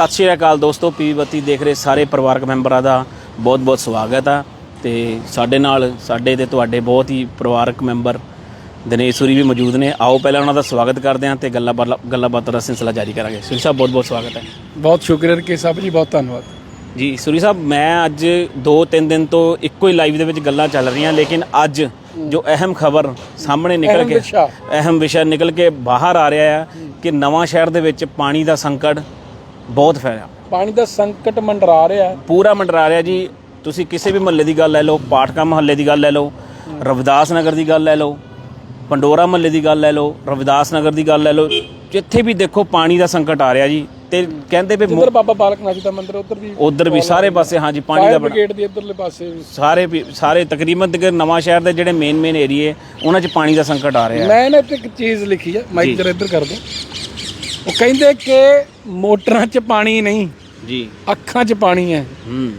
ਸਤਿ ਸ਼੍ਰੀ ਅਕਾਲ ਦੋਸਤੋ ਪੀਵੀ ਬੱਤੀ ਦੇਖ ਰਹੇ ਸਾਰੇ ਪਰਿਵਾਰਕ ਮੈਂਬਰਾਂ ਦਾ ਬਹੁਤ-ਬਹੁਤ ਸਵਾਗਤ ਆ ਤੇ ਸਾਡੇ ਨਾਲ ਸਾਡੇ ਤੇ ਤੁਹਾਡੇ ਬਹੁਤ ਹੀ ਪਰਿਵਾਰਕ ਮੈਂਬਰ ਦਿਨੇਸ਼ ਸੂਰੀ ਵੀ ਮੌਜੂਦ ਨੇ। ਆਓ ਪਹਿਲਾਂ ਉਹਨਾਂ ਦਾ ਸਵਾਗਤ ਕਰਦੇ ਹਾਂ ਤੇ ਗੱਲਾਂ ਗੱਲਾਂ ਬਾਤਾਂ ਦਾ ਸਿਲਸਿਲਾ ਜਾਰੀ ਕਰਾਂਗੇ। ਸੂਰੀ ਸਾਹਿਬ ਬਹੁਤ-ਬਹੁਤ ਸਵਾਗਤ ਹੈ। ਬਹੁਤ ਸ਼ੁਕਰੀਆ ਕੇ ਸਾਹਿਬ ਜੀ ਬਹੁਤ ਧੰਨਵਾਦ। ਜੀ ਸੂਰੀ ਸਾਹਿਬ ਮੈਂ ਅੱਜ 2-3 ਦਿਨ ਤੋਂ ਇੱਕੋ ਹੀ ਲਾਈਵ ਦੇ ਵਿੱਚ ਗੱਲਾਂ ਚੱਲ ਰਹੀਆਂ ਲੇਕਿਨ ਅੱਜ ਜੋ ਅਹਿਮ ਖਬਰ ਸਾਹਮਣੇ ਨਿਕਲ ਕੇ। ਅਹਿਮ ਵਿਸ਼ਾ ਨਿਕਲ ਕੇ ਬਾਹਰ ਆ ਰਿਹਾ ਹੈ ਕਿ ਨਵਾਂ ਸ਼ਹਿਰ ਦੇ ਵਿੱਚ ਪਾਣੀ ਦਾ ਸੰਕਟ ਬਹੁਤ ਫੈਲਿਆ ਪਾਣੀ ਦਾ ਸੰਕਟ ਮੰਡਰਾ ਰਿਹਾ ਹੈ। ਪੂਰਾ ਮੰਡਰਾ ਰਿਹਾ ਜੀ। ਤੁਸੀਂ ਕਿਸੇ ਵੀ ਮਹੱਲੇ ਦੀ ਗੱਲ ਲੈ ਲਓ ਪਾਟਕਾ ਮਹੱਲੇ ਦੀ ਗੱਲ ਲੈ ਲਓ ਰਵਿਦਾਸ ਨਗਰ ਦੀ ਗੱਲ ਲੈ ਲਓ ਪੰਡੋਰਾ ਮਹੱਲੇ ਦੀ ਗੱਲ ਲੈ ਲਓ ਰਵਿਦਾਸ ਨਗਰ ਦੀ ਗੱਲ ਲੈ ਲਓ ਜਿੱਥੇ ਵੀ ਦੇਖੋ ਪਾਣੀ ਦਾ ਸੰਕਟ ਆ ਰਿਹਾ ਜੀ। ਤੇ ਕਹਿੰਦੇ ਵੀ ਜਿੱਧਰ ਬਾਬਾ ਬਾਲਕ ਨਾਥ ਦਾ ਮੰਦਿਰ ਉਧਰ ਵੀ ਉਧਰ ਵੀ ਸਾਰੇ ਪਾਸੇ ਹਾਂਜੀ ਪਾਣੀ ਦਾ ਬੜਾ- ਦੇ ਇਧਰਲੇ ਪਾਸੇ ਵੀ। ਸਾਰੇ ਵੀ- ਸਾਰੇ ਤਕਰੀਬਨ ਤੱਕ ਨਵਾਂ ਸ਼ਹਿਰ ਦੇ ਜਿਹੜੇ ਮੇਨ ਮੇਨ ਏਰੀਏ ਉਹਨਾਂ 'ਚ ਪਾਣੀ ਦਾ ਸੰਕਟ ਆ ਰਿਹਾ ਹੈ। ਮੈਂ ਨਾ ਇੱਥੇ ਇੱਕ ਚੀਜ਼ ਲਿਖੀ ਹੈ ਮਾਈਕ ਜਰਾ ਇੱਧਰ ਕਰ ਦੋ ਉਹ ਕਹਿੰਦੇ ਕਿ ਮੋਟਰਾਂ 'ਚ ਪਾਣੀ ਨਹੀਂ ਜੀ। ਅੱਖਾਂ 'ਚ ਪਾਣੀ ਹੈ। ਹੂੰ।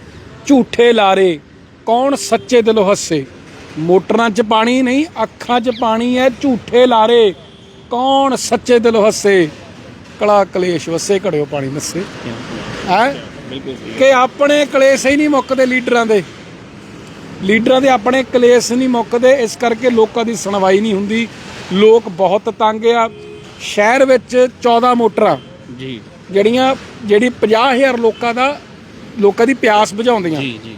ਝੂਠੇ ਲਾਰੇ ਕੌਣ ਸੱਚੇ ਦਿਲੋਂ ਹੱਸੇ? ਮੋਟਰਾਂ 'ਚ ਪਾਣੀ ਨਹੀਂ ਅੱਖਾਂ 'ਚ ਪਾਣੀ ਹੈ। ਝੂਠੇ ਲਾਰੇ ਕੌਣ ਸੱਚੇ ਦਿਲੋਂ ਹੱਸੇ? ਕਲਾ ਕਲੇਸ਼ ਵਸੇ ਘੜਿਓ ਪਾਣੀ ਨੱਸੇ। ਹੈ? ਕਿ ਆਪਣੇ ਕਲੇਸ਼ ਹੀ ਨਹੀਂ ਮੁੱਕਦੇ ਲੀਡਰਾਂ ਦੇ। ਲੀਡਰਾਂ ਦੇ ਆਪਣੇ ਕਲੇਸ਼ ਨਹੀਂ ਮੁੱਕਦੇ ਇਸ ਕਰਕੇ ਲੋਕਾਂ ਦੀ ਸੁਣਵਾਈ ਨਹੀਂ ਹੁੰਦੀ। ਲੋਕ ਬਹੁਤ ਤੰਗ ਆ। ਸ਼ਹਿਰ ਵਿੱਚ 14 ਮੋਟਰਾਂ ਜੀ। ਜਿਹੜੀਆਂ ਜਿਹੜੀ 50000 ਲੋਕਾਂ ਦਾ ਲੋਕਾਂ ਦੀ ਪਿਆਸ ਬੁਝਾਉਂਦੀਆਂ। ਜੀ ਜੀ।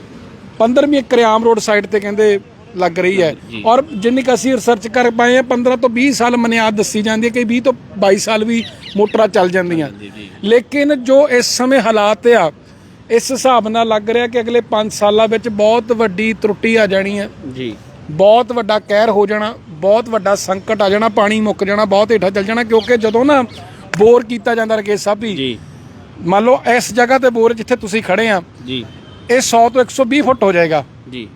15ਵੀਂ ਕਰਿਆਮ ਰੋਡ ਸਾਈਡ ਤੇ ਕਹਿੰਦੇ ਲੱਗ ਰਹੀ ਹੈ। ਔਰ ਜਿੰਨੀ ਕੁ ਅਸੀਂ ਰਿਸਰਚ ਕਰ ਪਾਏ ਆ 15 ਤੋਂ 20 ਸਾਲ ਮਨਿਆਦ ਦੱਸੀ ਜਾਂਦੀ ਹੈ ਕਿ 20 ਤੋਂ 22 ਸਾਲ ਵੀ ਮੋਟਰਾਂ ਚੱਲ ਜਾਂਦੀਆਂ। ਲੇਕਿਨ ਜੋ ਇਸ ਸਮੇਂ ਹਾਲਾਤ ਆ ਇਸ ਹਿਸਾਬ ਨਾਲ ਲੱਗ ਰਿਹਾ ਕਿ ਅਗਲੇ 5 ਸਾਲਾਂ ਵਿੱਚ ਬਹੁਤ ਵੱਡੀ ਤਰੁੱਟੀ ਆ ਜਾਣੀ ਹੈ। ਜੀ। ਬਹੁਤ ਵੱਡਾ ਕਹਿਰ ਹੋ ਜਾਣਾ ਬਹੁਤ ਵੱਡਾ ਸੰਕਟ ਆ ਜਾਣਾ ਪਾਣੀ ਮੁੱਕ ਜਾਣਾ ਬਹੁਤ ਹੇਠਾਂ ਚੱਲ ਜਾਣਾ ਕਿਉਂਕਿ ਜਦੋਂ ਨਾ ਬੋਰ ਕੀਤਾ ਜਾਂਦਾ ਰਕੇਸ਼ ਸਾਹਿਬ ਜੀ ਜੀ। ਮੰਨ ਲਓ ਇਸ ਜਗ੍ਹਾ ਤੇ ਬੋਰ ਜਿੱਥੇ ਤੁਸੀਂ ਖੜੇ ਆ ਜੀ। ਇਹ 100 ਤੋਂ 120 ਫੁੱਟ ਹੋ ਜਾਏਗਾ। ਜੀ।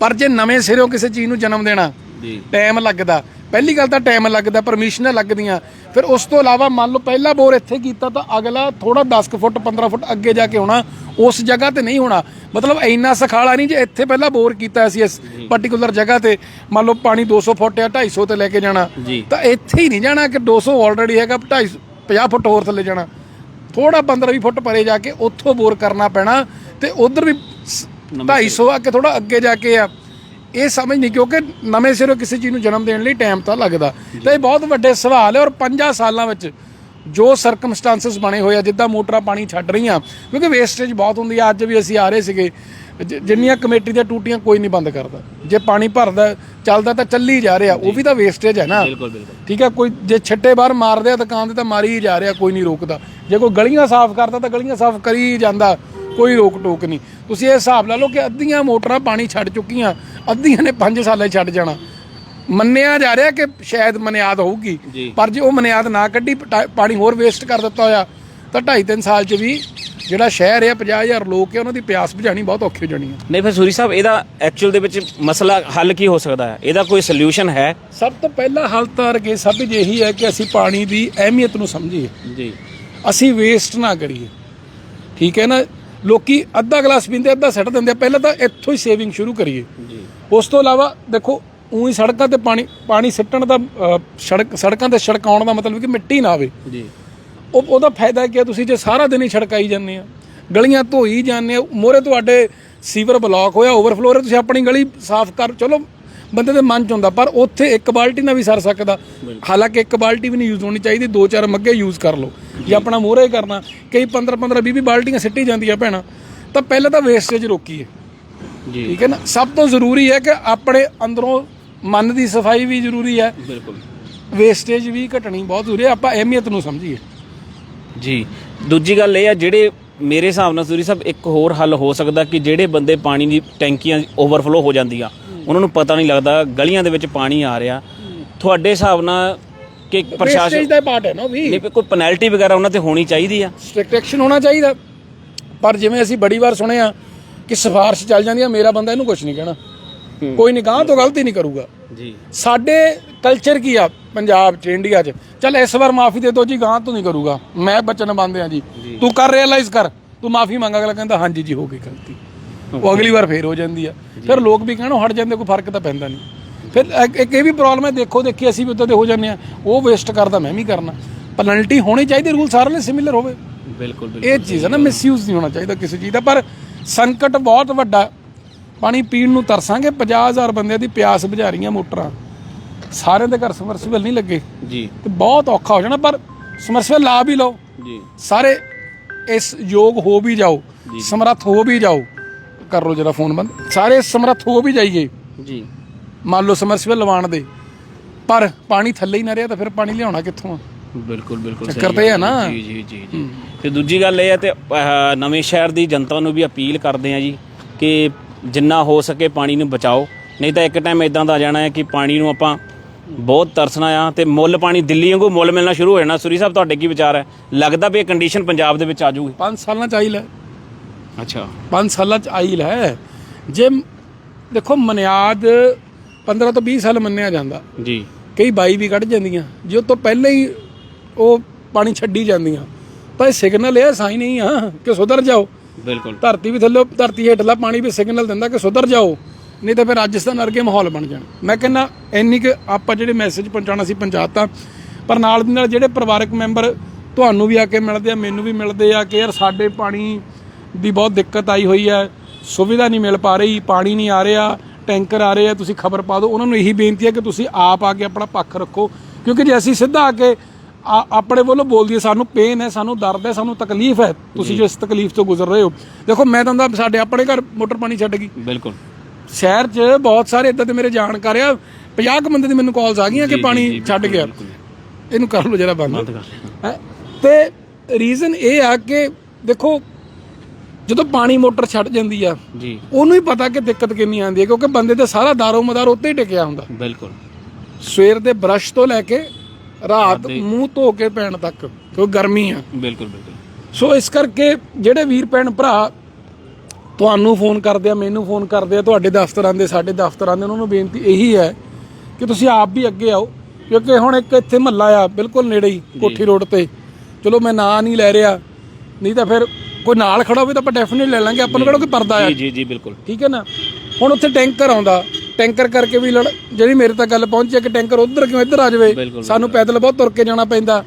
ਪਰ ਜੇ ਨਵੇਂ ਸਿਰੋਂ ਕਿਸੇ ਚੀਜ਼ ਨੂੰ ਜਨਮ ਦੇਣਾ ਜੀ। ਟਾਈਮ ਲੱਗਦਾ ਪਹਿਲੀ ਗੱਲ ਤਾਂ ਟਾਈਮ ਲੱਗਦਾ ਪਰਮਿਸ਼ਨਾਂ ਲੱਗਦੀਆਂ ਫਿਰ ਉਸ ਤੋਂ ਇਲਾਵਾ ਮੰਨ ਲਓ ਪਹਿਲਾ ਬੋਰ ਇੱਥੇ ਕੀਤਾ ਤਾਂ ਅਗਲਾ ਥੋੜਾ 10 ਕੁ ਫੁੱਟ 15 ਫੁੱਟ ਅੱਗੇ ਜਾ ਕੇ ਹੋਣਾ ਉਸ ਜਗ੍ਹਾ ਤੇ ਨਹੀਂ ਹੋਣਾ। ਮਤਲਬ ਇੰਨਾ ਸਖਾਲਾ ਨਹੀਂ ਜੇ ਇੱਥੇ ਪਹਿਲਾਂ ਬੋਰ ਕੀਤਾ ਸੀ ਇਸ ਪਾਰਟਿਕੂਲਰ ਜਗ੍ਹਾ ਤੇ ਮੰਨ ਲਓ ਪਾਣੀ 200 ਫੁੱਟ ਜਾਂ 250 ਤੇ ਲੈ ਕੇ ਜਾਣਾ। ਤਾਂ ਇੱਥੇ ਹੀ ਨਹੀਂ ਜਾਣਾ ਕਿ 200 ਆਲਰੇਡੀ ਹੈਗਾ 250 50 ਫੁੱਟ ਹੋਰ ਥੱਲੇ ਜਾਣਾ। ਥੋੜਾ 15 20 ਫੁੱਟ ਪਰੇ ਜਾ ਕੇ ਉੱਥੋਂ ਬੋਰ ਕਰਨਾ ਪੈਣਾ ਤੇ ਉਧਰ ਵੀ ਸ- 250 ਆ ਕੇ ਥੋੜਾ ਅੱਗੇ ਜਾ ਕੇ ਆ। ਇਹ ਸਮਝ ਨਹੀਂ ਕਿਉਂਕਿ ਨਵੇਂ ਸਿਰੋਂ ਕਿਸੇ ਚੀਜ਼ ਨੂੰ ਜਨਮ ਦੇਣ ਲਈ ਟਾਈਮ ਤਾਂ ਲੱਗਦਾ। ਤੇ ਇਹ ਬਹੁਤ ਵੱਡੇ ਸਵਾਲ ਹੈ ਔਰ 50 ਸਾਲਾਂ ਵਿੱਚ ਜੋ ਸਰਕਮਸਟੈਂਸਸ ਬਣੇ ਹੋਏ ਆ ਜਿੱਦਾਂ ਮੋਟਰਾਂ ਪਾਣੀ ਛੱਡ ਰਹੀਆਂ ਕਿਉਂਕਿ ਵੇਸਟੇਜ ਬਹੁਤ ਹੁੰਦੀ ਆ। ਅੱਜ ਵੀ ਅਸੀਂ ਆ ਰਹੇ ਸੀਗੇ ਜ- ਜਿੰਨੀਆਂ ਕਮੇਟੀ ਦੀਆਂ ਟੂਟੀਆਂ ਕੋਈ ਨਹੀਂ ਬੰਦ ਕਰਦਾ। ਜੇ ਪਾਣੀ ਭਰਦਾ ਚੱਲਦਾ ਤਾਂ ਚੱਲੀ ਜਾ ਰਿਹਾ ਉਹ ਵੀ ਤਾਂ ਵੇਸਟੇਜ ਹੈ ਨਾ। ਬਿਲਕੁਲ ਬਿਲਕੁਲ। ਠੀਕ ਹੈ ਕੋਈ ਜੇ ਛੱਟੇ ਬਾਹਰ ਮਾਰਦੇ ਆ ਦੁਕਾਨ ਤੇ ਤਾਂ ਮਾਰੀ ਹੀ ਜਾ ਰਿਹਾ ਕੋਈ ਨਹੀਂ ਰੋਕਦਾ। ਜੇ ਕੋਈ ਗਲੀਆਂ ਸਾਫ਼ ਕਰਦਾ ਤਾਂ ਗਲੀਆਂ ਸਾਫ਼ ਕਰੀ ਹੀ ਜਾਂਦਾ ਕੋਈ ਰੋਕ ਟੋਕ ਨਹੀਂ। ਤੁਸੀਂ ਇਹ ਹਿਸਾਬ ਲਾ ਲਓ ਕਿ ਅੱਧੀਆਂ ਮੋਟਰਾਂ ਪਾਣੀ ਛੱਡ ਚੁੱਕੀਆਂ ਅੱਧੀਆਂ ਨੇ 5 ਸਾਲਾਂ ਛੱਡ ਜਾਣਾ। ਮੰਨਿਆ ਜਾ ਰਿਹਾ ਕਿ ਸ਼ਾਇਦ ਮਨਿਆਦ ਹੋਊਗੀ। ਪਰ ਜੇ ਉਹ ਮਨਿਆਦ ਨਾ ਕੱਢੀ ਪਾਣੀ ਹੋਰ ਵੇਸਟ ਕਰ ਦਿੱਤਾ ਹੋਇਆ ਤਾਂ 2.5 3 ਸਾਲ 'ਚ ਵੀ ਜਿਹੜਾ ਸ਼ਹਿਰ ਹੈ 50000 ਲੋਕ ਹੈ ਉਹਨਾਂ ਦੀ ਪਿਆਸ ਬੁਝਾਣੀ ਬਹੁਤ ਔਖੀ ਹੋ ਜਾਣੀ ਹੈ ਨਹੀਂ ਫਿਰ ਸੂਰੀ ਸਾਹਿਬ ਇਹਦਾ ਐਕਚੁਅਲ ਦੇ ਵਿੱਚ ਮਸਲਾ ਹੱਲ ਕੀ ਹੋ ਸਕਦਾ ਹੈ? ਇਹਦਾ ਕੋਈ ਸੋਲੂਸ਼ਨ ਹੈ? ਸਭ ਤੋਂ ਪਹਿਲਾ ਹੱਲ ਤਾਂ ਰਕੇ ਸਭ ਇਹੀ ਹੈ ਕਿ ਅਸੀਂ ਪਾਣੀ ਦੀ ਅਹਿਮੀਅਤ ਨੂੰ ਸਮਝੀਏ। ਜੀ। ਅਸੀਂ ਵੇਸਟ ਨਾ ਕਰੀਏ। ਠੀਕ ਹੈ ਨਾ? ਲੋਕੀ ਅੱਧਾ ਗਲਾਸ ਪੀਂਦੇ ਅੱਧਾ ਸੱਟ ਦਿੰਦੇ ਆ। ਪਹਿਲਾਂ ਤਾਂ ਇੱਥੋਂ ਹੀ ਸੇਵਿੰਗ ਸ਼ੁਰੂ ਕਰੀਏ। ਜੀ। ਉਸ ਤੋਂ ਇਲਾਵਾ ਦੇਖੋ ਉਹੀ ਸੜਕਾਂ ਤੇ ਪਾਣੀ ਪਾਣੀ ਸਿੱਟਣ ਦਾ ਸੜਕ ਸੜਕਾਂ ਤੇ ਛੜਕਾਉਣ ਦਾ ਮਤਲਬ ਕਿ ਮਿੱਟੀ ਨਾ ਆਵੇ। ਜੀ। ਉਹ ਉਹਦਾ ਫਾਇਦਾ ਕੀ ਆ ਤੁਸੀਂ ਜੇ ਸਾਰਾ ਦਿਨ ਹੀ ਛੜਕਾਈ ਜਾਂਦੇ ਆ ਗਲੀਆਂ ਧੋਈ ਜਾਂਦੇ ਆ ਮੋਰੇ ਤੁਹਾਡੇ ਸੀਵਰ ਬਲੌਕ ਹੋਇਆ ਓਵਰਫਲੋ ਰਿਹਾ ਤੁਸੀਂ ਆਪਣੀ ਗਲੀ ਸਾਫ਼ ਕਰ ਚਲੋ ਬੰਦੇ ਦੇ ਮਨ ਚ ਹੁੰਦਾ ਪਰ ਉੱਥੇ ਇੱਕ ਬਾਲਟੀ ਨਾਲ ਵੀ ਸਰ ਸਕਦਾ। ਹਾਲਾਂਕਿ ਇੱਕ ਬਾਲਟੀ ਵੀ ਨਹੀਂ ਯੂਜ਼ ਹੋਣੀ ਚਾਹੀਦੀ ਦੋ ਚਾਰ ਮੱਗੇ ਯੂਜ਼ ਕਰ ਲਓ। ਜੇ ਆਪਣਾ ਮੋਰੇ ਕਰਨਾ ਕਈ 15 15 20 ਬਾਲਟੀਆਂ ਸਿੱਟੀ ਜਾਂਦੀਆਂ ਭੈਣਾ ਤਾਂ ਪਹਿਲਾਂ ਤਾਂ ਵੇਸਟੇਜ ਰੋਕੀਏ। ਠੀਕ ਹੈ ਨਾ? ਸਭ ਤੋਂ ਜ਼ਰੂਰੀ ਹੈ ਕਿ ਆਪਣੇ ਅੰਦਰੋਂ ਮਨ ਦੀ ਸਫ਼ਾਈ ਵੀ ਜ਼ਰੂਰੀ ਹੈ। ਬਿਲਕੁਲ। ਵੇਸਟੇਜ ਵੀ ਘਟਣੀ ਬਹੁਤ ਜ਼ਰੂਰੀ ਹੈ। ਆਪਾਂ ਅਹਿਮੀਅਤ ਨੂੰ ਸਮਝੀਏ। ਜੀ। ਦੂਜੀ ਗੱਲ ਇਹ ਆ ਜਿਹੜੇ ਮੇਰੇ ਹਿਸਾਬ ਨਾਲ ਸੂਰੀ ਸਾਹਿਬ ਇੱਕ ਹੋਰ ਹੱਲ ਹੋ ਸਕਦਾ ਕਿ ਜਿਹੜੇ ਬੰਦੇ ਪਾਣੀ ਦੀ ਟੈਂਕੀਆਂ ਓਵਰਫਲੋ ਹੋ ਜਾਂਦੀਆਂ ਉਹਨਾਂ ਨੂੰ ਪਤਾ ਨਹੀਂ ਲੱਗਦਾ ਗਲੀਆਂ ਦੇ ਵਿੱਚ ਪਾਣੀ ਆ ਰਿਹਾ। ਤੁਹਾਡੇ ਹਿਸਾਬ ਨਾਲ ਕਿ ਪ੍ਰਸ਼ਾਸਨ ਦਾ ਪਾਰਟ ਹੈ ਨਾ ਵੀ। ਨਹੀਂ ਕੋਈ ਪੈਨਲਟੀ ਵਗੈਰਾ ਉਹਨਾਂ ਤੇ ਹੋਣੀ ਚਾਹੀਦੀ ਆ? ਸਟ੍ਰਿਕਟ ਐਕਸ਼ਨ ਹੋਣਾ ਚਾਹੀਦਾ। ਪਰ ਜਿਵੇਂ ਅਸੀਂ ਬੜੀ ਵਾਰ ਸੁਣਿਆ ਕਿ ਸਿਫਾਰਿਸ਼ ਚੱਲ ਜਾਂਦੀ ਹੈ ਮੇਰਾ ਬੰਦਾ ਇਹਨੂੰ ਕੁਝ ਨਹੀਂ ਕਹਿਣਾ। ਕੋਈ ਨਿਗਾਹ ਤੋਂ ਗਲਤੀ ਨਹੀਂ ਕਰੂਗਾ। ਜੀ। ਸਾਡੇ ਕਲਚਰ ਕੀ ਆ ਪੰਜਾਬ 'ਚ ਇੰਡੀਆ 'ਚ? ਚੱਲ ਇਸ ਵਾਰ ਮਾਫੀ ਦੇ ਦਿਓ ਜੀ ਗਾਂ ਤੋਂ ਨਹੀਂ ਕਰੂਗਾ। ਮੈਂ ਬਚਨ ਬੰਦੇ ਆ ਜੀ। ਤੂੰ ਕਰ ਰਿਅਲਾਈਜ਼ ਕਰ। ਤੂੰ ਮਾਫੀ ਮੰਗ ਅਗਲਾ ਕਹਿੰਦਾ ਹਾਂਜੀ ਜੀ ਹੋ ਗਈ ਗਲਤੀ। ਉਹ ਅਗਲੀ ਵਾਰ ਫੇਰ ਹੋ ਜਾਂਦੀ ਆ। ਫਿਰ ਲੋਕ ਵੀ ਕਹਿਣੋਂ ਹਟ ਜਾਂਦੇ ਕੋਈ ਫ਼ਰਕ ਤਾਂ ਪੈਂਦਾ ਨਹੀਂ। ਫਿਰ ਇੱਕ- ਇੱਕ ਇਹ ਵੀ ਪ੍ਰੋਬਲਮ ਹੈ ਦੇਖੋ ਦੇਖੀ ਅਸੀਂ ਵੀ ਉੱਦਾਂ ਦੇ ਹੋ ਜਾਂਦੇ ਆ। ਉਹ ਵੇਸਟ ਕਰਦਾ ਮੈਂ ਵੀ ਕਰਨਾ। ਪੈਨਲਟੀ ਹੋਣੀ ਚਾਹੀਦੀ ਰੂਲ ਸਾਰਿਆਂ ਲਈ ਸਿਮਿਲਰ ਹੋਵੇ। ਬਿਲਕੁਲ ਬਿਲਕੁਲ। ਇਹ ਚੀਜ਼ ਹੈ ਨਾ ਮਿਸਯੂਜ਼ ਨਹੀਂ ਹੋਣਾ ਚਾਹੀਦਾ ਕਿਸੇ ਚੀਜ਼ ਦਾ। ਪਰ ਸੰਕਟ ਬਹੁਤ ਵੱਡਾ। ਪਾਣੀ ਪੀਣ ਨੂੰ ਤਰਸਾਂਗੇ 50000 ਬੰਦਿਆਂ ਦੀ ਪਿਆਸ ਬੁਝਾ ਰਹੀਆਂ ਮੋਟਰਾਂ। ਸਾਰਿਆਂ ਦੇ ਘਰ ਸਮਰਸੀਬਲ ਨਹੀਂ ਲੱਗੇ। ਜੀ। ਤੇ ਬਹੁਤ ਔਖਾ ਹੋ ਜਾਣਾ ਪਰ ਸਮਰਸੀਬਲ ਲਾ ਵੀ ਲਓ। ਜੀ। ਸਾਰੇ ਇਸ ਯੋਗ ਹੋ ਵੀ ਜਾਓ ਸਮਰੱਥ ਹੋ ਵੀ ਜਾਓ। ਕਰ ਲਓ ਜਰਾ ਫੋਨ ਬੰਦ। ਸਾਰੇ ਸਮਰੱਥ ਹੋ ਵੀ ਜਾਈਏ। ਜੀ। ਮੰਨ ਲਓ ਸਮਰਸੀਬਲ ਲਵਾਉਣ ਦੇ ਪਰ ਪਾਣੀ ਥੱਲੇ ਹੀ ਨਾ ਰਿਹਾ ਤਾਂ ਫਿਰ ਪਾਣੀ ਲਿਆਉਣਾ ਕਿੱਥੋਂ ਆ? ਬਿਲਕੁਲ ਬਿਲਕੁਲ ਚੱਕਰ ਤੇ ਹੈ ਨਾ। ਜੀ ਜੀ ਜੀ ਜੀ। ਤੇ ਦੂਜੀ ਗੱਲ ਇਹ ਹੈ ਤੇ ਨਵੇਂ ਸ਼ਹਿਰ ਦੀ ਜਨਤਾ ਨੂੰ ਵੀ ਅਪੀਲ ਕਰਦੇ ਆ ਜੀ ਕਿ ਜਿੰਨਾ ਹੋ ਸਕੇ ਪਾਣੀ ਨੂੰ ਬਚਾਓ। ਨਹੀਂ ਤਾਂ ਇੱਕ ਟਾਈਮ ਇਦਾਂ ਦਾ ਆ ਜਾਣਾ ਹੈ ਕਿ ਪਾਣੀ ਨੂੰ ਆਪਾਂ ਬਹੁਤ ਤਰਸਣਾ ਆ ਤੇ ਮੁੱਲ ਪਾਣੀ ਦਿੱਲੀ ਵਾਂਗੂ ਮੁੱਲ ਮਿਲਣਾ ਸ਼ੁਰੂ ਹੋ ਜਾਣਾ। ਸੁਰੀ ਸਾਹਿਬ ਤੁਹਾਡੇ ਕੀ ਵਿਚਾਰ ਹੈ? ਲੱਗਦਾ ਵੀ ਇਹ ਕੰਡੀਸ਼ਨ ਪੰਜਾਬ ਦੇ ਵਿੱਚ ਆ ਜਾਊਗੀ। 5 ਸਾਲਾਂ ਚ ਆਈ ਲੈ। ਅੱਛਾ। 5 ਸਾਲਾਂ ਚ ਆਈ ਲੈ। ਜੇ ਦੇਖੋ ਮਨਿਆਦ 15 ਤੋਂ 20 ਸਾਲ ਮੰਨਿਆ ਜਾਂਦਾ। ਜੀ। ਕਈ ਬਾਈ ਵੀ ਕੱਢ ਜਾਂਦੀਆਂ। ਜੇ ਉਹ ਤੋਂ ਪਹਿਲਾਂ ਹੀ ਉਹ ਪਾਣੀ ਛੱਡੀ ਜਾਂਦੀਆਂ। ਤਾਂ ਇਹ ਸਿਗਨਲ ਇਹ ਸਾਈ ਨਹੀਂ ਆ ਕਿ ਸੁਧਰ ਜਾਓ। ਬਿਲਕੁਲ। ਧਰਤੀ ਵੀ ਥੱਲੇ ਧਰਤੀ ਹੇਠਲਾ ਪਾਣੀ ਵੀ ਸਿਗਨਲ ਦਿੰਦਾ ਕਿ ਸੁਧਰ ਜਾਓ। ਨਹੀਂ ਤਾਂ ਫਿਰ ਰਾਜਸਥਾਨ ਵਰਗੇ ਮਾਹੌਲ ਬਣ ਜਾਣ। ਮੈਂ ਕਹਿੰਦਾ ਇੰਨੀ ਕਿ ਆਪਾਂ ਜਿਹੜੇ ਮੈਸੇਜ ਪਹੁੰਚਾਉਣਾ ਸੀ ਪਹੁੰਚਾਤਾ ਪਰ ਨਾਲ ਦੀ ਨਾਲ ਜਿਹੜੇ ਪਰਿਵਾਰਕ ਮੈਂਬਰ ਤੁਹਾਨੂੰ ਵੀ ਆ ਕੇ ਮਿਲਦੇ ਆ ਮੈਨੂੰ ਵੀ ਮਿਲਦੇ ਆ ਕਿ ਯਾਰ ਸਾਡੇ ਪਾਣੀ ਦੀ ਬਹੁਤ ਦਿੱਕਤ ਆਈ ਹੋਈ ਹੈ ਸੁਵਿਧਾ ਨਹੀਂ ਮਿਲ ਪਾ ਰਹੀ ਪਾਣੀ ਨਹੀਂ ਆ ਰਿਹਾ ਟੈਂਕਰ ਆ ਰਹੇ ਆ ਤੁਸੀਂ ਖਬਰ ਪਾ ਦਿਓ। ਉਹਨਾਂ ਨੂੰ ਇਹੀ ਬੇਨਤੀ ਹੈ ਕਿ ਤੁਸੀਂ ਆਪ ਆ ਕੇ ਆਪਣਾ ਪੱਖ ਰੱਖੋ ਕਿਉਂਕਿ ਜੇ ਅਸੀਂ ਸਿੱਧਾ ਆ ਕੇ ਆਪਣੇ ਵੱਲੋਂ ਬੋਲ ਦਈਏ ਸਾਨੂੰ ਪੇਨ ਹੈ ਸਾਨੂੰ ਦਰਦ ਹੈ ਸਾਨੂੰ ਤਕਲੀਫ ਹੈ। ਤੁਸੀਂ ਜੋ। ਇਸ ਤਕਲੀਫ ਤੋਂ ਗੁਜ਼ਰ ਰਹੇ ਹੋ। ਦੇਖੋ ਮੈਂ ਤਾਂ ਦਾ ਸਾਡੇ ਆਪਣੇ ਘਰ ਮੋਟਰ ਪਾਣੀ ਛੱਡ ਗਈ। ਬਿਲਕੁਲ। ਸ਼ਹਿਰ 'ਚ ਬਹੁਤ ਸਾਰੇ ਇਦਾਂ ਦੇ ਮੇਰੇ ਜਾਣਕਾਰ ਆ 50 ਕੁ ਬੰਦੇ ਦੀ ਮੈਨੂੰ ਕਾਲਸ ਆ ਗਈਆਂ ਕਿ ਪਾਣੀ ਛੱਡ ਗਿਆ। ਇਹਨੂੰ ਕਰ ਲਓ ਜਰਾ ਬੰਦ। ਹੈਂ। ਤੇ ਰੀਜ਼ਨ ਇਹ ਆ ਕਿ ਦੇਖੋ ਜਦੋਂ ਪਾਣੀ ਮੋਟਰ ਛੱਡ ਜਾਂਦੀ ਆ ਜੀ। ਉਹਨੂੰ ਹੀ ਪਤਾ ਕਿ ਦਿੱਕਤ ਕਿੰਨੀ ਆਉਂਦੀ ਹੈ ਕਿਉਂਕਿ ਬੰਦੇ ਦਾ ਸਾਰਾ ਦਾਰੋ ਮਦਾਰ ਉੱਤੇ ਹੀ ਟਿਕਿਆ ਹੁੰਦਾ। ਬਿਲਕੁਲ। ਸਵੇਰ ਦੇ ਬਰਸ਼ ਤੋਂ ਲੈ ਕੇ ਰਾਤ ਮੂੰਹ ਧੋ ਕੇ ਪੈਣ ਤੱਕ ਕਿਉਂਕਿ ਗਰਮੀ ਆ। ਬਿਲਕੁਲ ਬਿਲਕੁਲ। ਸੋ ਇਸ ਕਰਕੇ ਜਿਹੜੇ ਵੀਰ ਭੈਣ ਭਰਾ ਤੁਹਾਨੂੰ ਫੋਨ ਕਰਦੇ ਆ ਮੈਨੂੰ ਫੋਨ ਕਰਦੇ ਆ ਤੁਹਾਡੇ ਦਫ਼ਤਰਾਂ ਦੇ ਸਾਡੇ ਦਫ਼ਤਰਾਂ ਦੇ ਉਹਨਾਂ ਨੂੰ ਬੇਨਤੀ ਇਹੀ ਹੈ ਕਿ ਤੁਸੀਂ ਆਪ ਵੀ ਅੱਗੇ ਆਓ ਕਿਉਂਕਿ ਹੁਣ ਇੱਕ ਇੱਥੇ ਮਹੱਲਾ ਆ ਬਿਲਕੁਲ ਨੇੜੇ ਹੀ ਕੋਠੀ ਰੋਡ ਤੇ। ਚਲੋ ਮੈਂ ਨਾਂ ਨਹੀਂ ਲੈ ਰਿਹਾ ਨਹੀਂ ਤਾਂ ਫਿਰ ਕੋਈ ਨਾਲ ਖੜਾ ਹੋਵੇ ਤਾਂ ਆਪਾਂ ਡੈਫੀਨਿਟਲੀ ਲੈ ਲਾਂਗੇ ਆਪਾਂ ਨੂੰ ਕਿਹੜਾ ਕੋਈ ਪਰਦਾ ਆ? ਜੀ ਜੀ ਜੀ ਬਿਲਕੁਲ। ਠੀਕ ਹੈ ਨਾ? ਹੁਣ ਉੱਥੇ ਟੈਂਕਰ ਆਉਂਦਾ ਟੈਂਕਰ ਕਰਕੇ ਵੀ ਲੜ ਜਿਹੜੀ ਮੇਰੇ ਤੱਕ ਗੱਲ ਪਹੁੰਚੀ ਹੈ ਕਿ ਟੈਂਕਰ ਉਧਰ ਕਿਉਂ ਇੱਧਰ ਆ ਜਾਵੇ ਸਾਨੂੰ ਪੈਦਲ ਬਹੁਤ ਤੁਰ ਕੇ ਜਾਣਾ ਪੈਂਦਾ।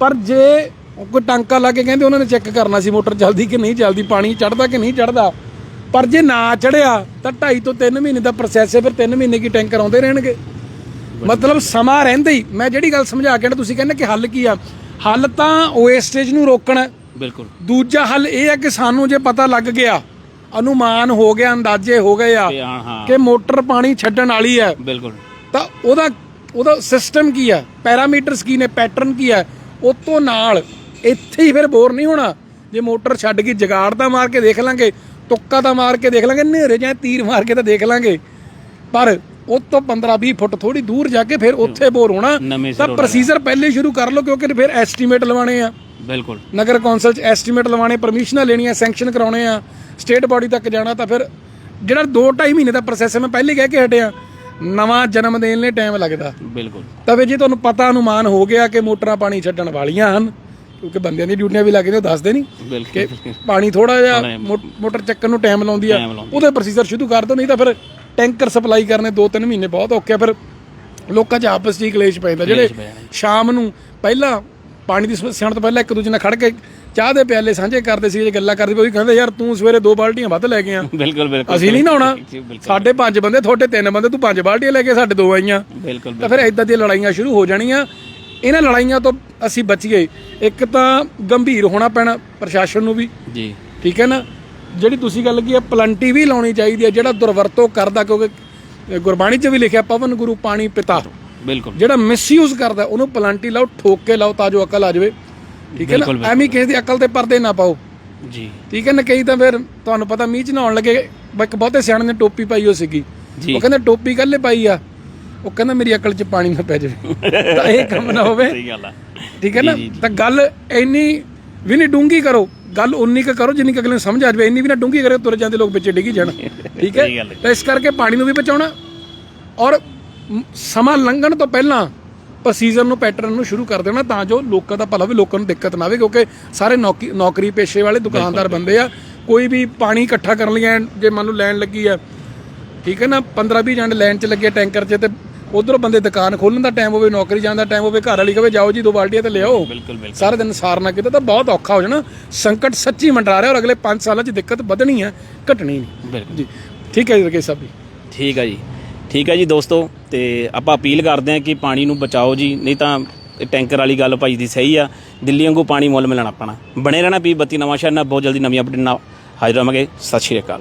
ਪਰ ਜੇ ਕੋਈ ਟਾਂਕਾ ਲਾ ਕੇ ਕਹਿੰਦੇ ਉਹਨਾਂ ਨੇ ਚੈੱਕ ਕਰਨਾ ਸੀ ਮੋਟਰ ਚੱਲਦੀ ਕਿ ਨਹੀਂ ਚੱਲਦੀ ਪਾਣੀ ਚੜਦਾ ਕਿ ਨਹੀਂ ਚੜਦਾ ਪਰ ਜੇ ਨਾ ਚੜਿਆ ਤਾਂ 2.5 ਤੋਂ 3 ਮਹੀਨੇ ਦਾ ਪ੍ਰੋਸੈਸ ਹੈ ਫਿਰ 3 ਮਹੀਨੇ ਕੀ ਟੈਂਕਰ ਆਉਂਦੇ ਰਹਿਣਗੇ? ਮਤਲਬ ਸਮਾਂ ਰਹਿੰਦੇ ਹੀ। ਮੈਂ ਜਿਹੜੀ ਗੱਲ ਸਮਝਾ ਕੇ ਤੁਸੀਂ ਕਹਿੰਦੇ ਕਿ ਹੱਲ ਕੀ ਆ? ਹੱਲ ਤਾਂ ਓਏਸਟੇਜ ਨੂੰ ਰੋਕਣਾ। ਬਿਲਕੁਲ। ਦੂਜਾ ਹੱਲ ਇਹ ਹੈ ਕਿ ਸਾਨੂੰ ਜੇ ਪਤਾ ਲੱਗ ਗਿਆ ਅਨੁਮਾਨ ਹੋ ਗਿਆ ਅੰਦਾਜ਼ੇ ਹੋ ਗਏ ਆ ਤੇ ਹਾਂ ਹਾਂ। ਕਿ ਮੋਟਰ ਪਾਣੀ ਛੱਡਣ ਵਾਲੀ ਹੈ। ਬਿਲਕੁਲ। ਤਾਂ ਉਹਦਾ ਉਹਦਾ ਸਿਸਟਮ ਕੀ ਹੈ? ਪੈਰਾਮੀਟਰਸ ਕੀ ਨੇ? ਪੈਟਰਨ ਕੀ ਹੈ? ਉਹ ਤੋਂ ਨਾਲ ਇੱਥੇ ਹੀ ਫਿਰ ਬੋਰ ਨਹੀਂ ਹੋਣਾ। ਜੇ ਮੋਟਰ ਛੱਡ ਗਈ ਜਗਾੜ ਤਾਂ ਮਾਰ ਕੇ ਦੇਖ ਲਾਂਗੇ ਤੁੱਕਾ ਤਾਂ ਮਾਰ ਕੇ ਦੇਖ ਲਾਂਗੇ ਨੇਰੇ ਜਾਂ ਤੀਰ ਮਾਰ ਕੇ ਤਾਂ ਦੇਖ ਲਾਂਗੇ। ਪਰ ਉਹ ਤੋਂ 15 20 ਫੁੱਟ ਥੋੜੀ ਦੂਰ ਜਾ ਕੇ ਫਿਰ ਉੱਥੇ ਬੋਰ ਹੋਣਾ। ਨਵੇਂ ਤਾਂ ਪ੍ਰੋਸੀਜਰ ਪਹਿਲੇ ਹੀ ਸ਼ੁਰੂ ਕਰ ਲਓ ਕਿਉਂਕਿ ਫਿਰ ਐਸਟੀਮੇਟ ਲਵਾਣੇ ਆ। ਬਿਲਕੁਲ। ਨਗਰ ਕੌਂਸਲ ਚ ਐਸਟੀਮੇਟ ਲਵਾਣੇ ਪਰਮਿਸ਼ਨਾਂ ਲੈਣੀਆਂ ਸੈਂਕਸ਼ਨ ਕਰਾਉਣੇ ਆ ਸਟੇਟ ਬਾਡੀ ਤੱਕ ਜਾਣਾ ਤਾਂ ਫਿਰ ਜਿਹੜਾ 2.5 ਮਹੀਨੇ ਦਾ ਪ੍ਰੋਸੈਸ ਹੈ ਮੈਂ ਪਹਿਲੇ ਕਹਿ ਕੇ ਹਟਿਆ ਨਵਾਂ ਜਨਮ ਦੇਣ ਲਈ ਟਾਈਮ ਲੱਗਦਾ। ਬਿਲਕੁਲ। ਤਾਂ ਵੀ ਜੇ ਤੁਹਾਨੂੰ ਪਤਾ ਅਨੁਮਾਨ ਹੋ ਗਿਆ ਕਿ ਮੋਟਰਾਂ ਪਾਣੀ ਛੱਡਣ ਵਾਲੀਆਂ ਹਨ ਕਿਉਂਕਿ ਬੰਦਿਆਂ ਦੀ ਡਿਊਟੀਆਂ ਵੀ ਲੱਗਦੀਆਂ ਉਹ ਦੱਸਦੇ ਨਹੀਂ ਕਿ ਪਾਣੀ ਥੋੜਾ ਜਿਹਾ ਮੋਟਰ ਚੱਕਣ ਨੂੰ ਟਾਈਮ ਲਾਉਂਦੀ ਆ ਉਹਦੇ ਪ੍ਰੋਸੀਜਰ ਸ਼ੁਰੂ ਕਰ ਦੋ ਨਹੀਂ ਤਾਂ ਫਿਰ ਟੈਂਕਰ ਸਪਲਾਈ ਕਰਨੇ 2-3 ਮਹੀਨੇ ਬਹੁਤ ਔਖੇ ਆ ਫਿਰ ਲੋਕਾਂ 'ਚ ਆਪਸ 'ਚ ਹੀ ਕਲੇਸ਼ ਪੈਂਦਾ ਜਿਹੜੇ। ਸ਼ਾਮ ਨੂੰ ਪਹਿਲਾਂ ਪਾਣੀ ਦੀ ਸਮੱਸਿਆ ਤੋਂ ਪਹਿਲਾਂ ਇੱਕ ਦੂਜੇ ਨਾਲ ਖੜ ਕੇ ਚਾਹ ਦੇ ਪਿਆਲੇ ਸਾਂਝੇ ਕਰਦੇ ਸੀ ਜੇ ਗੱਲਾਂ ਕਰਦੇ ਕੋਈ ਕਹਿੰਦੇ ਯਾਰ ਤੂੰ ਸਵੇਰੇ ਦੋ ਬਾਲਟੀਆਂ ਵੱਧ ਲੈ ਕੇ ਆ। ਬਿਲਕੁਲ ਬਿਲਕੁਲ ਅਸੀਂ ਨਹੀਂ ਨਹਾਉਣਾ। ਸਾਡੇ ਪੰਜ ਬੰਦੇ ਤੁਹਾਡੇ ਤਿੰਨ ਬੰਦੇ ਤੂੰ ਪੰਜ ਬਾਲਟੀਆਂ ਲੈ ਕੇ ਸਾਡੇ ਦੋ ਆਈਆਂ। ਬਿਲਕੁਲ ਤਾਂ ਫਿਰ ਇਦਾਂ ਦੀਆਂ ਲੜਾਈਆਂ ਸ਼ੁਰੂ ਹੋ ਜਾਣੀਆਂ। ਇਹਨਾਂ ਲੜਾਈਆਂ ਤੋਂ ਅਸੀਂ ਬਚੀਏ ਇੱਕ ਤਾਂ ਗੰਭੀਰ ਹੋਣਾ ਪੈਣਾ ਪ੍ਰਸ਼ਾਸਨ ਨੂੰ ਵੀ। ਜੀ। ਠੀਕ ਹੈ ਨਾ? ਜਿਹੜੀ ਤੁਸੀਂ ਗੱਲ ਕੀ ਹੈ ਪਲੰਟੀ ਵੀ ਲਾਉਣੀ ਚਾਹੀਦੀ ਹੈ ਜਿਹੜਾ ਦੁਰਵਰਤੋਂ ਕਰਦਾ ਕਿਉਂਕਿ ਗੁਰਬਾਣੀ 'ਚ ਵੀ ਲਿਖਿਆ ਪਵਨ ਗੁਰੂ ਪਾਣੀ ਪਿਤਾ। ਬਿਲਕੁਲ। ਜਿਹੜਾ ਮਿਸਯੂਜ਼ ਕਰਦਾ ਉਹਨੂੰ ਪਲੰਟੀ ਲਾਓ ਠੋਕ ਕੇ ਲਾਓ ਤਾਂ ਜੋ ਅਕਲ ਆ ਜਾਵੇ। ਠੀਕ ਹੈ ਨਾ? ਐਵੇਂ ਕਿਸੇ ਦੀ ਅਕਲ ਤੇ ਪਰਦੇ ਨਾ ਪਾਓ। ਜੀ। ਠੀਕ ਹੈ ਨਾ? ਕਈ ਤਾਂ ਫਿਰ ਤੁਹਾਨੂੰ ਪਤਾ ਮੀਂਹ ਚ ਨਹਾਉਣ ਲੱਗੇ ਇੱਕ ਬਹੁਤੇ ਸਿਆਣੇ ਨੇ ਟੋਪੀ ਪਾਈ ਹੋ ਸੀਗੀ। ਉਹ ਕਹਿੰਦੇ ਟੋਪੀ ਕੱਲੇ ਪਾਈ ਆ। ਉਹ ਕਹਿੰਦਾ ਮੇਰੀ ਅਕਲ 'ਚ ਪਾਣੀ ਨਾ ਪੈ ਜਾਵੇ। ਤਾਂ ਇਹ ਕੰਮ ਨਾ ਹੋਵੇ। ਸਹੀ ਗੱਲ ਆ। ਠੀਕ ਹੈ ਨਾ? ਤਾਂ ਗੱਲ ਇੰਨੀ ਵੀ ਨਹੀਂ ਡੂੰਗੀ ਕਰੋ। ਗੱਲ ਉਨੀ ਕੁ ਕਰੋ ਜਿੰਨੀ ਕੁ ਅਗਲੇ ਨੂੰ ਸਮਝ ਆ ਜਾਵੇ। ਇੰਨੀ ਵੀ ਨਾ ਡੂੰਗੀ ਕਰੇ ਤੁਰ ਜਾਂਦੇ ਲੋਕ ਵਿੱਚ ਡਿੱਗੀ ਜਾਣ। ਠੀਕ ਹੈ। ਤਾਂ ਇਸ ਕਰਕੇ ਪਾਣੀ ਨੂੰ ਵੀ ਬਚਾਉਣਾ। ਔਰ ਸਮਾਂ ਲੰਘਣ ਤੋਂ ਪਹਿਲਾਂ ਪ੍ਰੋਸੀਜਰ ਨੂੰ ਪੈਟਰਨ ਨੂੰ ਸ਼ੁਰੂ ਕਰ ਦੇਣਾ ਤਾਂ ਜੋ ਲੋਕਾਂ ਦਾ ਭਲਾ ਵੀ ਲੋਕਾਂ ਨੂੰ ਦਿੱਕਤ ਨਾ ਆਵੇ ਕਿਉਂਕਿ ਸਾਰੇ ਨੌਕਰੀ ਨੌਕਰੀ ਪੇਸ਼ੇ ਵਾਲੇ ਦੁਕਾਨਦਾਰ ਬੰਦੇ ਆ। ਕੋਈ ਵੀ ਪਾਣੀ ਇਕੱਠਾ ਕਰਨ ਲਈ ਜੇ ਮੰਨ ਲਓ ਲੈਣ ਲੱਗੀ ਆ ਠੀਕ ਹੈ ਨਾ 15 20 ਜਣ ਲਾਈਨ 'ਚ ਲੱਗੇ ਟੈਂਕਰ 'ਚ ਤੇ ਉਧਰੋਂ ਬੰਦੇ ਦੁਕਾਨ ਖੋਲਣ ਦਾ ਟਾਈਮ ਹੋਵੇ ਨੌਕਰੀ ਜਾਣ ਦਾ ਟਾਈਮ ਹੋਵੇ ਘਰ ਵਾਲੀ ਕਹੇ ਜਾਓ ਜੀ ਦੋ ਬਾਲਟੀਆਂ ਤੇ ਲਿਆਓ। ਸਾਰਾ ਦਿਨ ਸਾਰਨਾ ਕਿਤੇ ਤਾਂ ਬਹੁਤ ਔਖਾ ਹੋ ਜਾਣਾ। ਸੰਕਟ ਸੱਚੀ ਮੰਡਰਾ ਰਿਹਾ ਔਰ ਅਗਲੇ 5 ਸਾਲਾਂ 'ਚ ਦਿੱਕਤ ਵਧਣੀ ਹੈ ਘਟਣੀ ਨਹੀਂ। ਬਿਲਕੁਲ। ਜੀ। ਠੀਕ ਹੈ ਜੀ ਰਕੇਸ਼ ਸਾਹਿਬ ਜੀ। ਠੀਕ ਹੈ ਜੀ। ਠੀਕ ਹੈ ਜੀ ਦੋਸਤੋ, ਤੇ ਆਪਾਂ ਅਪੀਲ ਕਰਦੇ ਹਾਂ ਕਿ ਪਾਣੀ ਨੂੰ ਬਚਾਓ ਜੀ, ਨਹੀਂ ਤਾਂ ਟੈਂਕਰ ਵਾਲੀ ਗੱਲ ਭਾਈ ਦੀ ਸਹੀ ਆ। ਦਿੱਲੀ ਵਾਂਗੂ ਪਾਣੀ ਮੁੱਲ ਮਿਲਣਾ ਪੈਣਾ ਬਣੇ ਰਹਿਣਾ ਪੀ ਬੱਤੀ ਨਵਾਂ ਸ਼ਹਿਰ ਨਾਲ, ਬਹੁਤ ਜਲਦੀ ਨਵੀਂ ਅਪਡੇਟ ਨਾਲ ਹਾਜ਼ਰ ਹੋਵਾਂਗੇ ਸਤਿ ਸ਼੍ਰੀ ਅਕਾਲ।